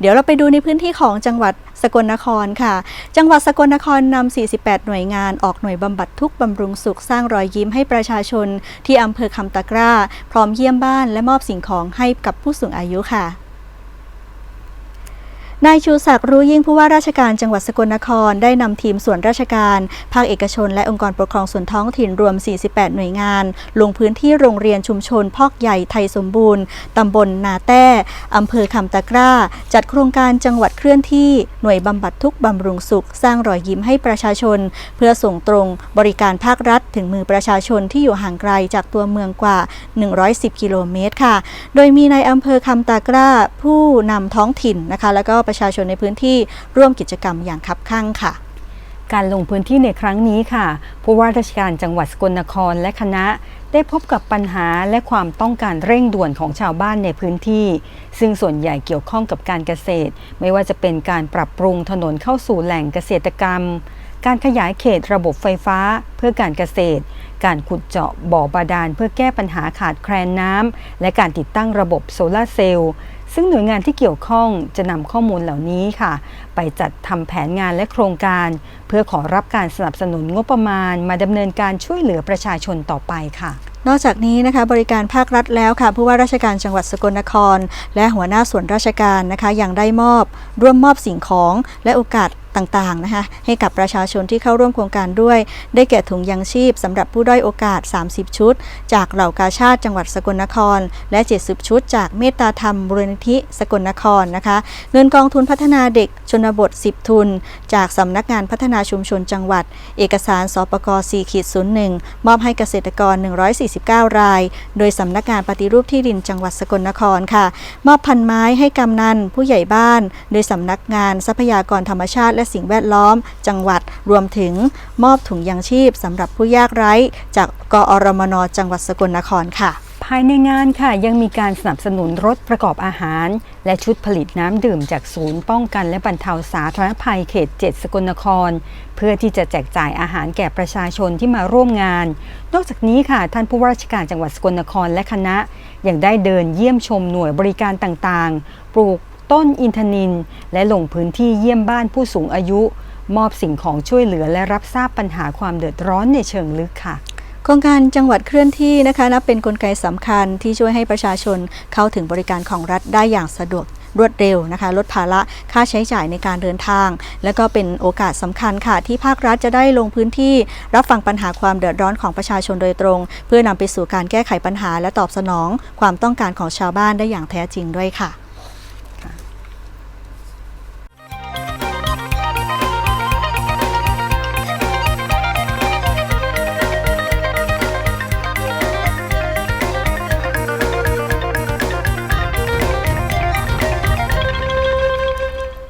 เดี๋ยวเราไปดูในพื้นที่ของจังหวัดสกลนครค่ะ จังหวัดสกลนครนำ 48 หน่วยงานออกหน่วยบำบัดทุกบำรุงสุขสร้างรอยยิ้มให้ประชาชน ที่อำเภอคำตะกร้า พร้อมเยี่ยมบ้านและมอบสิ่งของให้กับผู้สูงอายุค่ะ นายชูศักดิ์รู้ยิ่งผู้ว่าราชการจังหวัดสกลนครได้นำทีมส่วนราชการ ภาคเอกชน และองค์กรปกครองส่วนท้องถิ่นรวม 48 หน่วยงาน ลงพื้นที่โรงเรียนชุมชน พอกใหญ่ไทยสมบูรณ์ตำบลนาแต้อำเภอคำตะกร้า จัดโครงการจังหวัดเคลื่อนที่หน่วยบำบัดทุกบำรุงสุข สร้างรอยยิ้มให้ประชาชน เพื่อส่งตรงบริการภาครัฐ ถึงมือประชาชนที่อยู่ห่างไกลจากตัวเมืองกว่า 110 กิโลเมตรค่ะ โดยมีนายอำเภอคำตากร้าผู้นำท้องถิ่นนะคะแล้วก็ประชาชนในพื้นที่ร่วมกิจกรรมอย่างคับคั่งค่ะ การลงพื้นที่ในครั้งนี้ค่ะผู้ว่าราชการจังหวัดสกลนครและคณะได้พบกับปัญหาและความต้องการเร่งด่วนของชาวบ้านในพื้นที่ ซึ่งส่วนใหญ่เกี่ยวข้องกับการเกษตร ไม่ว่าจะเป็นการปรับปรุงถนนเข้าสู่แหล่งเกษตรกรรม การขยายเขตระบบไฟฟ้าเพื่อการเกษตร การขุดเจาะบ่อบาดาลเพื่อแก้ปัญหาขาดแคลนน้ำและการติดตั้งระบบโซลาเซลล์ ซึ่งหน่วยงานที่เกี่ยวข้องจะนำข้อมูลเหล่านี้ค่ะ ไปจัดทำแผนงานและโครงการ เพื่อขอรับการสนับสนุนงบประมาณ มาดำเนินการช่วยเหลือประชาชนต่อไปค่ะนอกจากนี้นะคะบริการภาครัฐแล้วค่ะผู้ว่าราชการจังหวัดสกลนคร และหัวหน้าส่วนราชการนะคะยังได้มอบ ร่วมมอบสิ่งของ และโอกาส ต่างๆนะคะให้กับประชาชนที่เข้าร่วมโครงการด้วย ได้แก่ถุงยังชีพสำหรับผู้ด้อยโอกาส 30 ชุด จากเหล่ากาชาติจังหวัดสกลนคร และ 70 ชุด จากเมตตาธรรมบุรณิธิสกลนครนะคะเงินกองทุนพัฒนาเด็กชนบท 10 ทุน จากสำนักงานพัฒนาชุมชนจังหวัด เอกสารสปก4ขีด01 มอบให้เกษตรกร 149 ราย โดยสำนักงานปฏิรูปที่ดินจังหวัดสกลนครค่ะ มอบพันไม้ให้กำนันผู้ใหญ่บ้าน โดยสำนักงานทรัพยากรธรรมชาติและสิ่งแวดล้อม จังหวัดรวมถึงมอบถุงยางชีพสำหรับผู้ยากไร้ จากกอรมนจังหวัดสกลนครค่ะภายในงานค่ะยังมีการสนับสนุนรถประกอบอาหาร และชุดผลิตน้ำดื่มจากศูนย์ป้องกันและบรรเทาสาธารณภัยเขต 7 สกลนคร เพื่อที่จะแจกจ่ายอาหารแก่ประชาชนที่มาร่วมงาน นอกจากนี้ค่ะท่านผู้ว่าราชการจังหวัดสกลนครและคณะยังได้เดินเยี่ยมชมหน่วยบริการต่างๆ ปลูกต้นอินทนิน และลงพื้นที่เยี่ยมบ้านผู้สูงอายุ มอบสิ่งของช่วยเหลือและรับทราบปัญหาความเดือดร้อนในเชิงลึกค่ะโครงการจังหวัดเคลื่อนที่นะคะนับเป็นนกลไกสำคัญที่ช่วยให้ประชาชนเข้าถึงบริการของรัฐได้อย่างสะดวกรวดเร็วนะคะ ลดภาระค่าใช้จ่ายในการเดินทาง และก็เป็นโอกาสสำคัญค่ะ ที่ภาครัฐจะได้ลงพื้นที่ รับฟังปัญหาความเดือดร้อนของประชาชนโดยตรง เพื่อนำไปสู่การแก้ไขปัญหาและตอบสนอง ความต้องการของชาวบ้านได้อย่างแท้จริงด้วยค่ะ